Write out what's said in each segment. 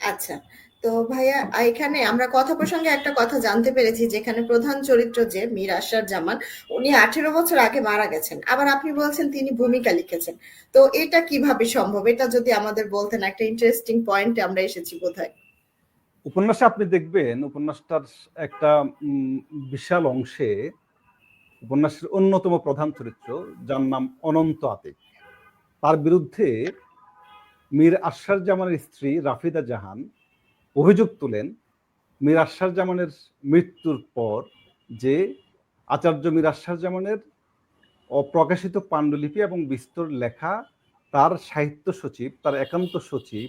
আচ্ছা তো ভাইয়া, এখানে আমরা কথা প্রসঙ্গে একটা কথা জানতে পেরেছি যেখানে প্রধান চরিত্র যে মীর আশরাফ জামান, উনি আঠেরো বছর আগে মারা গেছেন। আবার আপনি বলছেন তিনি ভূমিকা লিখেছেন। তো এটা কীভাবে সম্ভব? এটা যদি আমাদের বলতেন, একটা ইন্টারেস্টিং পয়েন্টে আমরা এসেছি বোধহয়। উপন্যাসে আপনি দেখবেন, উপন্যাসটার একটা বিশাল অংশে উপন্যাসের অন্যতম প্রধান চরিত্র, যার নাম অনন্ত আতিক। তার বিরুদ্ধে মীর আশার জামানের স্ত্রী রাফিদা জাহান অভিযোগ তোলেন মীর আশার জামানের মৃত্যুর পর যে আচার্য মীর আশার জামানের অপ্রকাশিত পাণ্ডুলিপি এবং বিস্তর লেখা তার সাহিত্য সচিব, তার একান্ত সচিব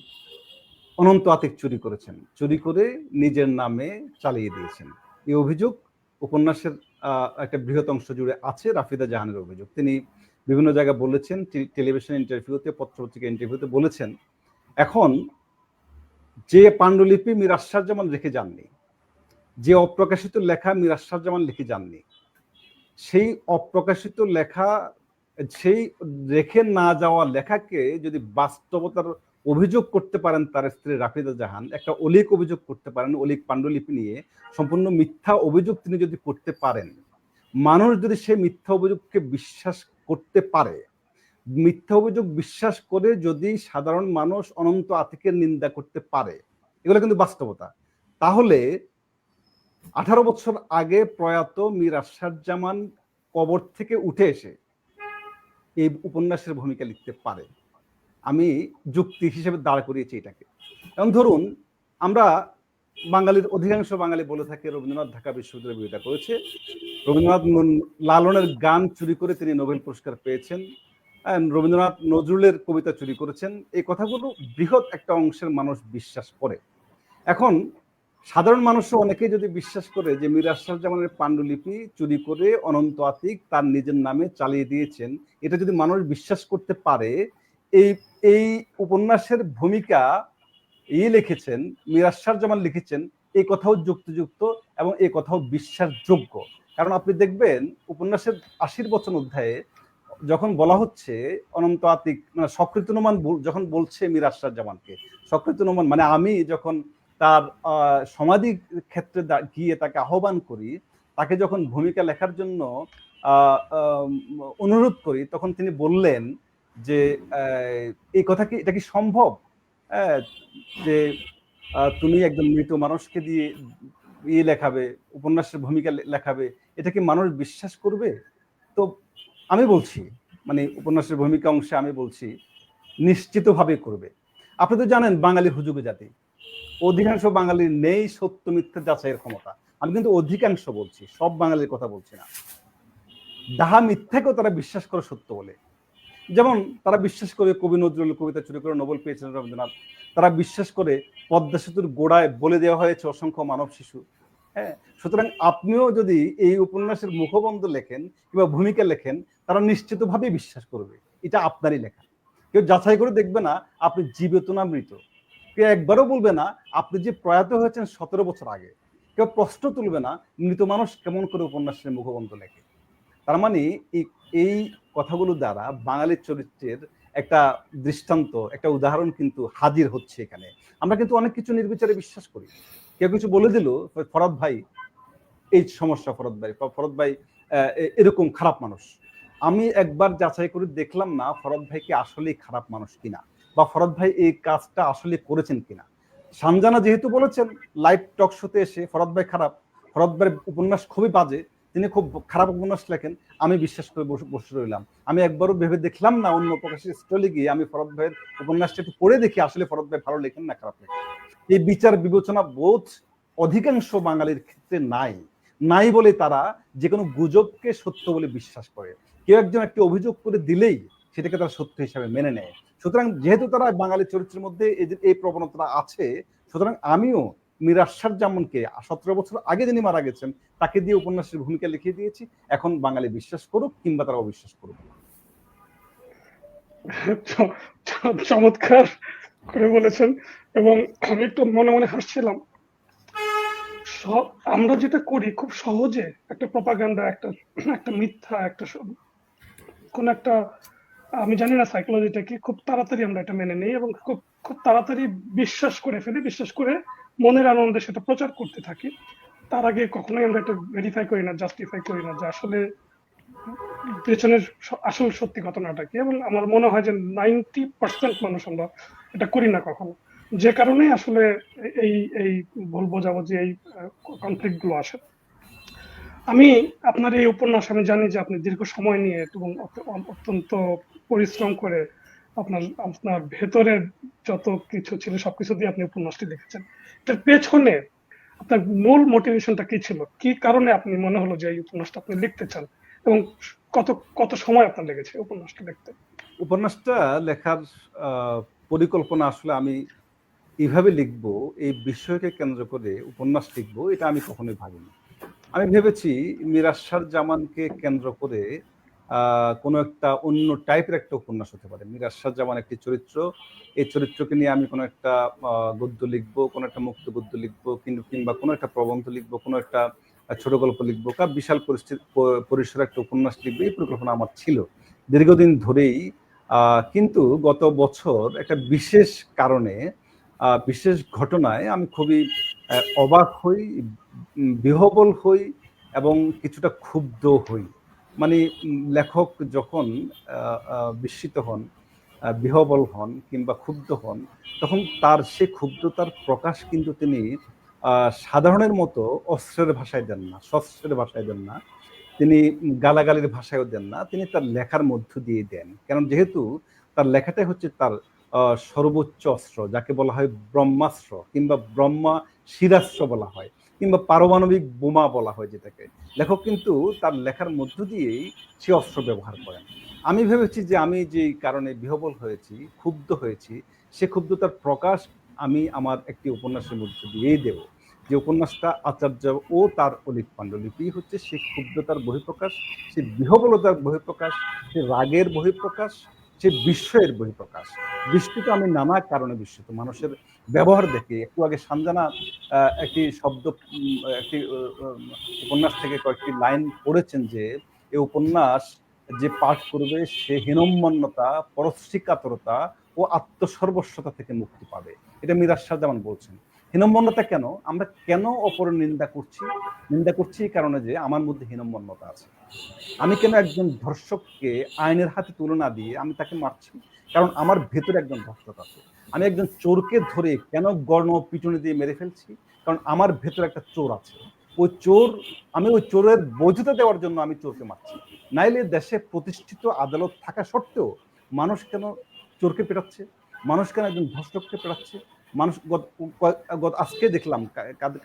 অনন্ত আতিক চুরি করেছেন। চুরি করে নিজের নামে চালিয়ে দিয়েছেন। এই অভিযোগ উপন্যাসের একটা বৃহৎ অংশ জুড়ে আছে রাফিদা জাহানের অভিযোগ। তিনি বিভিন্ন জায়গায় বলেছেন টেলিভিশন ইন্টারভিউতে পত্রপত্রিকা ইন্টারভিউতে বলেছেন, এখন যে পাণ্ডুলিপি মিরাসার জামান রেখে যাননি, যে অপ্রকাশিত লেখা মিরাসার জামান লিখে যাননি, সেই অপ্রকাশিত লেখা, সেই রেখে না যাওয়া লেখাকে যদি বাস্তবতার অভিযোগ করতে পারেন তার স্ত্রী রাফিদা জাহান, একটা অলিক অভিযোগ করতে পারেন, অলিক পাণ্ডুলিপি নিয়ে, সম্পূর্ণ মিথ্যা অভিযোগ তিনি যদি করতে পারেন, মানুষ যদি সেই মিথ্যা অভিযোগকে বিশ্বাস করতে পারে। মিথ্যা অভিযোগ বিশ্বাস করে যদি সাধারণ মানুষ অনন্ত আতিকের নিন্দা করতে পারে, এগুলো কিন্তু বাস্তবতা। তাহলে আঠারো বছর আগে প্রয়াত মীর আশার জামান কবর থেকে উঠে এসে এই উপন্যাসের ভূমিকা লিখতে পারে। আমি যুক্তি হিসেবে দাঁড় করিয়েছি এটাকে। এবং ধরুন, আমরা বাঙালির অধিকাংশ বাঙালি বলে থাকে, রবীন্দ্রনাথ ঢাকা বিশ্ববিদ্যালয়ে বিরোধিতা করেছে। রবীন্দ্রনাথ লালনের গান চুরি করে তিনি নোবেল পুরস্কার পেয়েছেন রবীন্দ্রনাথ নজরুলের কবিতা চুরি করেছেন। এই কথাগুলো বৃহৎ একটা অংশের মানুষ বিশ্বাস করে। এখন, সাধারণ মানুষও অনেকেই যদি বিশ্বাস করে যে মীর আশরাফ জামানের পাণ্ডুলিপি চুরি করে অনন্ত আতিক তার নিজের নামে চালিয়ে দিয়েছেন, এটা যদি মানুষ বিশ্বাস করতে পারে, এই এই উপন্যাসের ভূমিকা ই লিখেছেন মীর আশরাফ জামান লিখেছেন, এই কথাও যুক্তিযুক্ত এবং এই কথাও বিশ্বাসযোগ্য। কারণ আপনি দেখবেন, উপন্যাসের আশির বচন অধ্যায়ে যখন বলা হচ্ছে, অনন্ত আতিক মানে সকৃতনুমান যখন বলছে মীর আশরাফ জামানকে সকৃতনুমান মানে আমি যখন তার সমাধি ক্ষেত্রে গিয়ে তাকে আহ্বান করি, তাকে যখন ভূমিকা লেখার জন্য অনুরোধ করি, তখন তিনি বললেন যে এই কথা কি, এটা কি সম্ভব? যে তুমি একজন মৃত মানুষকে দিয়ে ইয়ে লেখাবে, উপন্যাসের ভূমিকা লেখাবে, এটা কি মানুষ বিশ্বাস করবে? তো আমি বলছি মানে উপন্যাসের ভূমিকা অংশে আমি বলছি, নিশ্চিতভাবে করবে। আপনি তো জানেন বাঙালি হুজুগে জাতি। অধিকাংশ বাঙালির নেই সত্য মিথ্যা যাচাইয়ের ক্ষমতা। আমি কিন্তু অধিকাংশ বলছি, সব বাঙালির কথা বলছি না। ডাহা মিথ্যাকেও তারা বিশ্বাস করে সত্য বলে। যেমন তারা বিশ্বাস করে কবি নজরুল কবিতা চুরি করে নোবেল পেয়েছিলেন রবীন্দ্রনাথ। তারা বিশ্বাস করে পদ্মা সেতুর গোড়ায় বলে দেওয়া হয়েছে অসংখ্য মানব শিশু। হ্যাঁ সুতরাং আপনিও যদি এই উপন্যাসের মুখবন্ধ লেখেন কিংবা ভূমিকা লেখেন, তারা নিশ্চিতভাবে বিশ্বাস করবে। এটা আপনারই লেখা। কেউ যাচাই করে দেখবে না আপনি জীবিত না মৃত। কেউ একবারও বলবে না আপনি যে প্রয়াত হয়েছেন সতেরো বছর আগে। কেউ প্রশ্ন তুলবে না মৃত মানুষ কেমন করে উপন্যাসের মুখবন্ধ লেখে। তার মানে এই কথাগুলো দ্বারা বাঙালির চরিত্রের একটা দৃষ্টান্ত, একটা উদাহরণ কিন্তু হাজির হচ্ছে এখানে। আমরা কিন্তু অনেক কিছু নির্বিচারে বিশ্বাস করি। কেউ কিছু বলে দিল ফরদ ভাই, এই সমস্যা ফরদ ভাই ফরদ ভাই এরকম খারাপ মানুষ। আমি একবার যাচাই করে দেখলাম না ফরদ ভাই কি আসলেই খারাপ মানুষ কিনা, বা ফরদ ভাই এই কাজটা আসলে করেছেন কিনা। সানজানা যেহেতু বলেছেন, লাইভ টক শোতে এসে ফরদ ভাই খারাপ। ফরদ ভাইয়ের উপন্যাস খুবই বাজে তিনি খুব খারাপ উপন্যাস লেখেন, আমি বিশ্বাস করে বসে রইলাম। আমি একবারও ভেবে দেখলাম না, অন্য প্রকাশের স্টলে গিয়ে আমি ফরদ ভাইয়ের উপন্যাসটা একটু পড়ে দেখি, আসলে ফরদ ভাই ভালো লেখেন না, খারাপ লেখেন এই বিচার বিবেচনা বোধ অধিকাংশ বাঙালির ক্ষেত্রে নাই। নাই বলে তারা যে কোনো গুজবকে সত্য বলে বিশ্বাস করে। কেউ একজন একটি অভিযোগ করে দিলেই সেটাকে তারা সত্য হিসাবে মেনে নেয়। সুতরাং যেহেতু তারা বাঙালি চরিত্রের মধ্যে এই প্রবণতা আছে, সুতরাং আমিও মিরাশার জামনকে সতেরো বছর আগে যিনি মারা গেছেন, তাকে দিয়ে উপন্যাসের ভূমিকা লিখিয়ে দিয়েছি। এখন বাঙালি বিশ্বাস করুক কিংবা তারা অবিশ্বাস করুক চমৎকার করে বলেছেন এবং আমি একটু মনে মনে হাসছিলাম। আমরা যেটা করি খুব সহজে একটা প্রপাগান্ডা একটা একটা মিথ্যা, একটা কোন একটা, আমি জানি না সাইকোলজিটা কি, খুব তাড়াতাড়ি আমরা এটা মেনে নিই এবং খুব খুব তাড়াতাড়ি বিশ্বাস করে ফেলি, বিশ্বাস করে মনের আনন্দে সেটা প্রচার করতে থাকি। তার আগে কখনোই আমরা এটা ভেরিফাই করি না জাস্টিফাই করি না যে আসলে পেছনের আসল সত্যি ঘটনাটা কি। এবং আমার মনে হয় যে নাইনটি পার্সেন্ট মানুষ আমরা এটা করি না কখনো। যে কারণে আসলে এই এই ভুল বোঝাবুঝি, এই কনফ্লিক্টগুলো আসে। আমি আপনার এই উপন্যাস আমি জানি যে আপনি দীর্ঘ সময় নিয়ে এবং অত- অত্যন্ত পরিশ্রম করে আপনার আপনার ভেতরের যত কিছু ছিল, সবকিছু দিয়ে আপনি উপন্যাসটি লিখেছেন। এটার পেছনে আপনার মূল মোটিভেশনটা কি ছিল? কি কারণে আপনি মনে হলো যে এই উপন্যাসটা আপনি লিখতে চান? এবং কত কত সময় আপনার লেগেছে উপন্যাসটা লিখতে? উপন্যাসটা লেখার পরিকল্পনা আসলে আমি এইভাবে লিখব, এই বিষয়কে কেন্দ্র করে উপন্যাস লিখব, এটা আমি কখনোই ভাবিনি। আমি ভেবেছি মিরাশার জামানকে কেন্দ্র করে কোনো একটা অন্য টাইপের একটা উপন্যাস হতে পারে। মিরাশার জামান একটি চরিত্র। এই চরিত্রকে নিয়ে আমি কোনো একটা গদ্য লিখব, কোনো একটা মুক্ত গদ্য লিখব কিংবা কোনো একটা প্রবন্ধ লিখব, কোনো একটা ছোট গল্প লিখব বা বিশাল পরিস্থিতি পরিসরে একটা উপন্যাস লিখব, এই পরিকল্পনা আমার ছিল। দীর্ঘদিন ধরেই কিন্তু গত বছর একটা বিশেষ কারণে বিশেষ ঘটনায় আমি খুবই অবাক হই বিহবল হই এবং কিছুটা ক্ষুব্ধ হই। মানে লেখক যখন বিস্মিত হন বিহবল হন কিংবা ক্ষুব্ধ হন, তখন তার সে ক্ষুব্ধতার প্রকাশ কিন্তু তিনি সাধারণের মতো অস্ত্রের ভাষায় দেন না, শস্ত্রের ভাষায় দেন না। তিনি গালাগালির ভাষায়ও দেন না, তিনি তার লেখার মধ্য দিয়ে দেন। কারণ যেহেতু তার লেখাটাই হচ্ছে তার সর্বোচ্চ অস্ত্র, যাকে বলা হয় ব্রহ্মাস্ত্র কিংবা ব্রহ্মা শিরাস্ত্র বলা হয়। কিংবা পারমাণবিক বোমা বলা হয় যেটাকে। লেখক কিন্তু তার লেখার মধ্য দিয়েই সে অস্ত্র ব্যবহার করেন। আমি ভেবেছি যে আমি যে কারণে বিহবল হয়েছি, ক্ষুব্ধ হয়েছি, সে ক্ষুব্ধতার প্রকাশ আমি আমার একটি উপন্যাসের মধ্য দিয়েই দেব। যে উপন্যাসটা আচার্য ও তার অলিক পাণ্ডুলিপি হচ্ছে, সে ক্ষুব্ধতার বহিঃপ্রকাশ, সে বিহবলতার বহিঃপ্রকাশ, সে রাগের বহিঃপ্রকাশ সে বিস্ময়ের বহিঃপ্রকাশ। বিস্মিত আমি নানা কারণে বিস্মিত। মানুষের ব্যবহার দেখে একটু আগে সানজানা একটি শব্দ একটি উপন্যাস থেকে কয়েকটি লাইন পড়েছেন যে, এ উপন্যাস যে পাঠ করবে সে হীনম্মন্যতা, পরশ্রিকাতরতা ও আত্মসর্বস্বতা থেকে মুক্তি পাবে। এটা মিরাজ শাহজামান বলছেন। হীনম্মন্যতা কেন? আমরা কেন অপরের নিন্দা করছি? নিন্দা করছি কারণে যে আমার মধ্যে হীনম্মন্যতা আছে। আমি কেন একজন ধর্ষককে আইনের হাতে তুলে না দিয়ে আমি তাকে মারছি? কারণ আমার ভেতরে একজন ধর্ষক আছে। আমি একজন চোরকে ধরে কেন গর্ণ পিটুনি দিয়ে মেরে ফেলছি? কারণ আমার ভেতরে একটা চোর আছে। ওই চোর, আমি ওই চোরের বৈধতা দেওয়ার জন্য আমি চোরকে মারছি। নাইলে দেশে প্রতিষ্ঠিত আদালত থাকা সত্ত্বেও মানুষ কেন চোরকে পেটাচ্ছে? মানুষ কেন একজন ধর্ষককে পেটাচ্ছে? মানুষ গত আজকে দেখলাম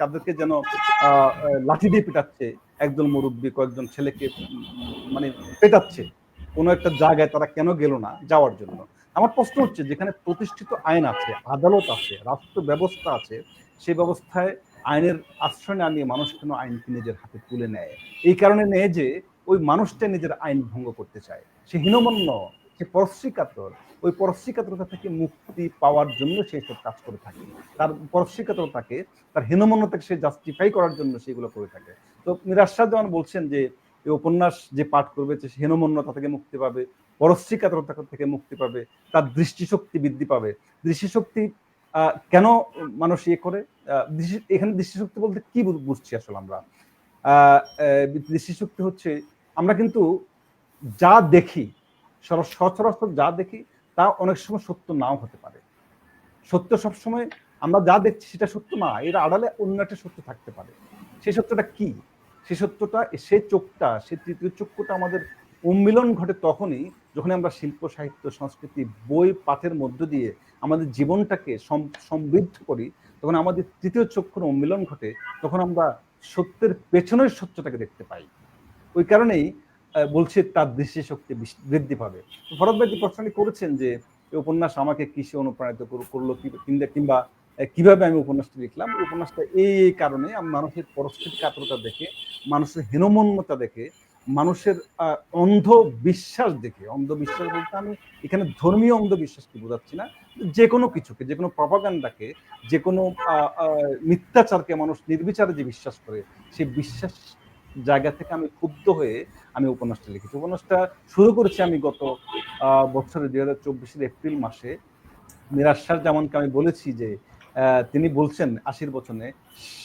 কাদেরকে যেন লাঠি দিয়ে পেটাচ্ছে একজন মুরব্বী কয়েকজন ছেলেকে মানে পেটাচ্ছে, কোনো একটা জায়গায় তারা কেন গেল না যাওয়ার জন্য। আমার প্রশ্ন হচ্ছে, যেখানে প্রতিষ্ঠিত আইন আছে, আদালত আছে, রাষ্ট্র ব্যবস্থা আছে সেই ব্যবস্থায় আইনের আশ্রয় না নিয়ে মানুষ কেন আইনকে নিজের হাতে তুলে নেয়? এই কারণে নেয় যে, ওই মানুষটা নিজের আইন ভঙ্গ করতে চায়। সে হীনমন্য, সে পরশ্রীকাতর ওই পরশ্রীকাতরতা থেকে মুক্তি পাওয়ার জন্য সে সব কাজ করে থাকে। তার পরশ্রীকাতরতাকে, তার হীনমন্যতাকে সে জাস্টিফাই করার জন্য সেগুলো করে থাকে। তো মিরাশাদ যেমন বলছেন যে এই উপন্যাস যে পাঠ করবে সে হীনমন্যতা থেকে মুক্তি পাবে, পরশ্রীকাতরতা থেকে মুক্তি পাবে, তার দৃষ্টিশক্তি বৃদ্ধি পাবে। দৃষ্টিশক্তি কেন মানুষ ইয়ে করে? এখানে দৃষ্টিশক্তি বলতে কি বুঝছি আসলে আমরা। দৃষ্টিশক্তি হচ্ছে, আমরা কিন্তু যা দেখি সচরাচর যা দেখি তা অনেক সময় সত্য নাও হতে পারে। সত্য সবসময় আমরা যা দেখছি সেটা সত্য না, এর আড়ালে অন্য একটা সত্য থাকতে পারে। সেই সত্যটা কি? সেই সত্যটা, সেই চোখটা, সেই তৃতীয় চক্ষুটা আমাদের উন্মিলন ঘটে তখনই যখন আমরা শিল্প, সাহিত্য, সংস্কৃতি, বই, পাঠের মধ্য দিয়ে আমাদের জীবনটাকে সম- সমৃদ্ধ করি, তখন আমাদের তৃতীয় চক্ষুর উন্মিলন ঘটে, তখন আমরা সত্যের পেছনের সত্যটাকে দেখতে পাই। ওই কারণেই বলছে তার দৃষ্টিশক্তি বৃদ্ধি পাবে। ভরত ভাই প্রশ্নটি করেছেন যে উপন্যাস আমাকে কিসে অনুপ্রাণিত করল কিংবা কিংবা কীভাবে আমি উপন্যাসটি লিখলাম উপন্যাসটা এই কারণে আমি মানুষের পরস্পরিক কাতরতা দেখে, মানুষের হীনমন্যতা দেখে, মানুষের অন্ধ বিশ্বাস দেখে। অন্ধবিশ্বাস বলতে আমি এখানে ধর্মীয় অন্ধবিশ্বাসকে বোঝাচ্ছি না, যে কোনো কিছুকে, যে কোনো প্রপাগান্ডাকে, যে কোনো মিথ্যাচারকে মানুষ নির্বিচারে যে বিশ্বাস করে, সেই বিশ্বাস জায়গা থেকে আমি ক্ষুব্ধ হয়ে আমি উপন্যাসটা লিখেছি। উপন্যাসটা শুরু করেছি আমি গত বছরের দুই হাজার চব্বিশের এপ্রিল মাসে। মিরাশার জামানকে আমি বলেছি যে তিনি বলছেন আশির বচনে,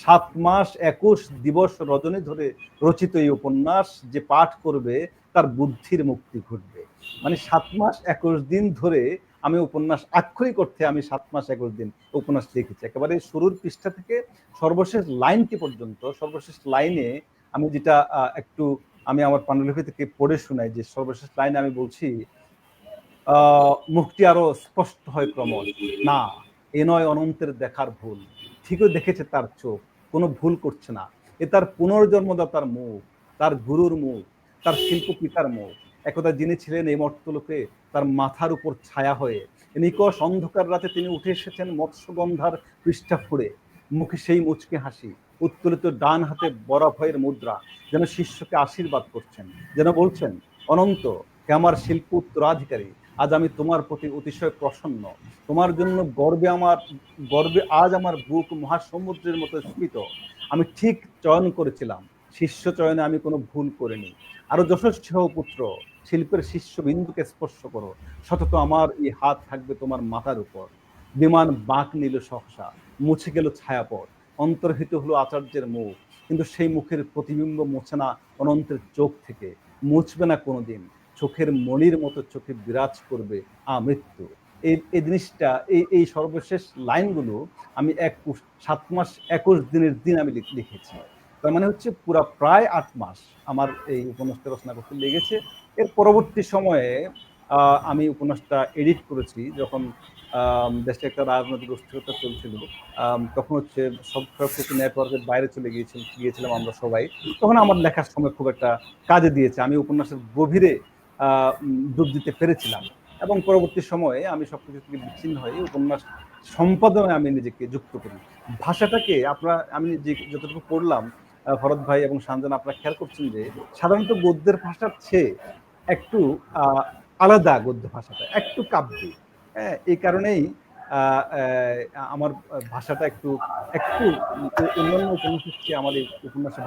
সাত মাস একুশ দিবস রজনী ধরে রচিত এই উপন্যাস যে পাঠ করবে, তার বুদ্ধির মুক্তি ঘটবে। মানে সাত মাস একুশ দিন ধরে আমি উপন্যাস আক্ষরিক অর্থে আমি সাত মাস একুশ দিন উপন্যাস লিখেছি। একেবারে শুরুর পৃষ্ঠা থেকে সর্বশেষ লাইনটি পর্যন্ত, সর্বশেষ লাইনে আমি যেটা একটু আমি আমার পাণ্ডুলিপি থেকে পড়ে শোনাই, যে সর্বশেষ লাইনে আমি বলছি মুখটি আরও স্পষ্ট হয় ক্রমশ। না, এ নয় অনন্তের দেখার ভুল। ঠিকই দেখেছে তার চোখ, কোনো ভুল করছে না। এ তার পুনর্জন্মদাতার মুখ, তার গুরুর মুখ, তার শিল্প পিতার মুখ। একদা যিনি ছিলেন এই মর্তলোকে তার মাথার উপর ছায়া হয়ে নিকষ অন্ধকার রাতে তিনি উঠে এসেছেন মৎস্যগন্ধার পৃষ্ঠা ফুড়ে। মুখে সেই মুচকে হাসি উত্তোলিত ডান হাতে বরাভয়ের মুদ্রা, যেন শিষ্যকে আশীর্বাদ করছেন, যেন বলছেন, অনন্ত, হে আমার শিল্প উত্তরাধিকারী আজ আমি তোমার প্রতি অতিশয় প্রসন্ন। তোমার জন্য গর্বে আমার, গর্বে আজ আমার বুক মহাসমুদ্রের মতো স্ফীত। আমি ঠিক চয়ন করেছিলাম, শিষ্য চয়নে আমি কোনো ভুল করিনি। আরও যশস্ব হও পুত্র, শিল্পের শিষ্য বিন্দুকে স্পর্শ করো। সতত আমার এই হাত থাকবে তোমার মাথার উপর। বিমান বাঁক নিল সহসা, মুছে গেল ছায়াপথ। অন্তর্হিত হলো আচার্যের মুখ। কিন্তু সেই মুখের প্রতিবিম্ব মোছে না অনন্তের চোখ থেকে। মুছবে না কোনোদিন। চোখের মণির মতো চোখে বিরাজ করবে আমৃত্যু এই এই জিনিসটা, এই এই সর্বশেষ লাইনগুলো আমি এক সাত মাস একুশ দিনের দিন আমি লিখ- লিখেছি। তার মানে হচ্ছে পুরা প্রায় আট মাস আমার এই উপন্যাসটা রচনা করতে লেগেছে। এর পরবর্তী সময়ে আমি উপন্যাসটা এডিট করেছি যখন দেশে একটা রাজনৈতিক অস্থিরতা চলছিল। তখন হচ্ছে সব সবকিছু নেটওয়ার্কের বাইরে চলে গিয়েছিল গিয়েছিলাম আমরা সবাই। তখন আমার লেখার সময় খুব একটা কাজে দিয়েছে। আমি উপন্যাসের গভীরে ডুব দিতে পেরেছিলাম। এবং পরবর্তী সময়ে আমি সব কিছু থেকে বিচ্ছিন্ন হয়ে উপন্যাস সম্পাদনায় আমি নিজেকে যুক্ত করি। ভাষাটাকে আপনারা, আমি যে যতটুকু পড়লাম ভরত ভাই এবং সানজান আপনারা খেয়াল করছেন যে সাধারণত গদ্যের ভাষার চেয়ে একটু আলাদা গদ্য ভাষাটা, একটু কাব্যিক। হ্যাঁ এই কারণেই আমার ভাষাটা একটু একটু অন্যান্য উপন্যাসের আমাদের উপন্যাসের